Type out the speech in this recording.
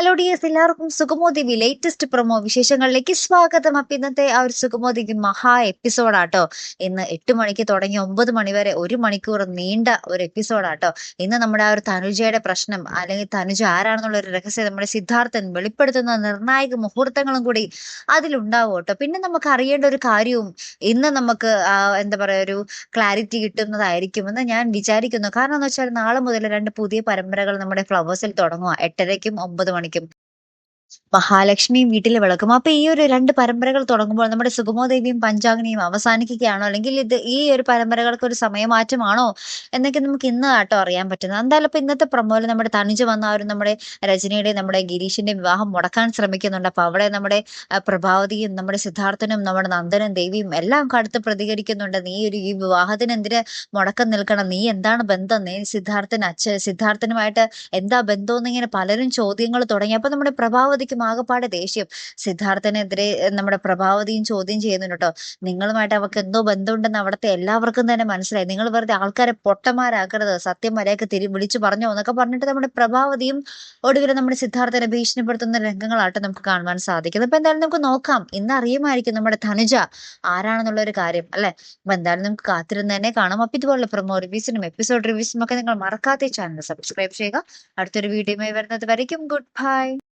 Hello dears എല്ലാവർക്കും സുഗമോദേവി latest promo വിശേഷങ്ങളിലേക്ക് സ്വാഗതം. അപ്പൊ ഇന്നത്തെ ആ ഒരു സുഗമോദേവി മഹാ എപ്പിസോഡാട്ടോ ഇന്ന് എട്ട് മണിക്ക് തുടങ്ങി ഒമ്പത് മണി വരെ ഒരു മണിക്കൂർ നീണ്ട ഒരു എപ്പിസോഡാട്ടോ ഇന്ന് നമ്മുടെ ആ ഒരു തനുജയുടെ പ്രശ്നം അല്ലെങ്കിൽ തനുജ ആരാണെന്നുള്ള ഒരു രഹസ്യം നമ്മുടെ സിദ്ധാർത്ഥൻ വെളിപ്പെടുത്തുന്ന നിർണായക മുഹൂർത്തങ്ങളും കൂടി അതിലുണ്ടാവും കേട്ടോ പിന്നെ നമുക്ക് അറിയേണ്ട ഒരു കാര്യവും ഇന്ന് നമുക്ക് എന്താ പറയാ ഒരു ക്ലാരിറ്റി കിട്ടുന്നതായിരിക്കും എന്ന് ഞാൻ വിചാരിക്കുന്നു. കാരണം എന്ന് വെച്ചാൽ നാളെ മുതൽ രണ്ട് പുതിയ പരമ്പരകൾ നമ്മുടെ ഫ്ലവേഴ്സിൽ തുടങ്ങുക എട്ടരയ്ക്കും ഒമ്പത് മണിക്കും. സാധിക്കും മഹാലക്ഷ്മിയും വീട്ടിൽ വിളക്കും. അപ്പൊ ഈ ഒരു രണ്ട് പരമ്പരകൾ തുടങ്ങുമ്പോൾ നമ്മുടെ സുഗമോദേവിയും പഞ്ചാഗ്നിയും അവസാനിക്കുകയാണോ? അല്ലെങ്കിൽ ഇത് ഈ ഒരു പരമ്പരകൾക്ക് ഒരു സമയമാറ്റമാണോ? എന്നൊക്കെ നമുക്ക് ഇന്ന് ആട്ടോ അറിയാൻ പറ്റുന്നത്. എന്തായാലും ഇപ്പൊ ഇന്നത്തെ പ്രമോയിൽ നമ്മുടെ തണിച്ചു വന്ന ഒരു നമ്മുടെ രജനിയുടെ നമ്മുടെ ഗിരീഷിന്റെ വിവാഹം മുടക്കാൻ ശ്രമിക്കുന്നുണ്ട്. അപ്പൊ അവിടെ നമ്മുടെ പ്രഭാവതിയും നമ്മുടെ സിദ്ധാർത്ഥനും നമ്മുടെ നന്ദനും ദേവിയും എല്ലാം കടുത്ത് പ്രതികരിക്കുന്നുണ്ട്. നീ ഒരു ഈ വിവാഹത്തിന് എന്തിന് മുടക്കം നിൽക്കണം? നീ എന്താണ് ബന്ധം? നീ സിദ്ധാർത്ഥൻ അച്ഛ സിദ്ധാർത്ഥനുമായിട്ട് എന്താ ബന്ധം? എന്നിങ്ങനെ പലരും ചോദ്യങ്ങൾ തുടങ്ങി. അപ്പൊ നമ്മുടെ പ്രഭാവതിക്കും ആകപ്പാടെ ദേഷ്യം. സിദ്ധാർത്ഥനെതിരെ നമ്മുടെ പ്രഭാവതിയും ചോദ്യം ചെയ്യുന്നുണ്ട് കേട്ടോ. നിങ്ങളുമായിട്ട് അവർക്ക് എന്തോ ബന്ധമുണ്ടെന്ന് അവിടുത്തെ എല്ലാവർക്കും തന്നെ മനസ്സിലായി. നിങ്ങൾ വെറുതെ ആൾക്കാരെ പൊട്ടന്മാരാക്കരുത്. സത്യം വരെയൊക്കെ തിരി വിളിച്ചു പറഞ്ഞോ എന്നൊക്കെ പറഞ്ഞിട്ട് നമ്മുടെ പ്രഭാവതിയും ഒടുവിൽ നമ്മുടെ സിദ്ധാർത്ഥനെ ഭീഷണിപ്പെടുത്തുന്ന രംഗങ്ങളായിട്ട് നമുക്ക് കാണുവാൻ സാധിക്കുന്നത് അപ്പൊ എന്തായാലും നമുക്ക് നോക്കാം. ഇന്ന് അറിയുമായിരിക്കും നമ്മുടെ ധനുജ ആരാണെന്നുള്ള ഒരു കാര്യം അല്ലെ? അപ്പൊ എന്തായാലും നമുക്ക് കാത്തിരുന്ന് തന്നെ കാണാം. അപ്പൊ ഇതുപോലുള്ള പ്രൊമോ റിവ്യൂസിനും എപ്പിസോഡ് റിവ്യൂസിനും ഒക്കെ നിങ്ങൾ മറക്കാത്ത ചാനൽ സബ്സ്ക്രൈബ് ചെയ്യുക. അടുത്തൊരു വീഡിയോയുമായി വരുന്നത് വരയ്ക്കും. Good bye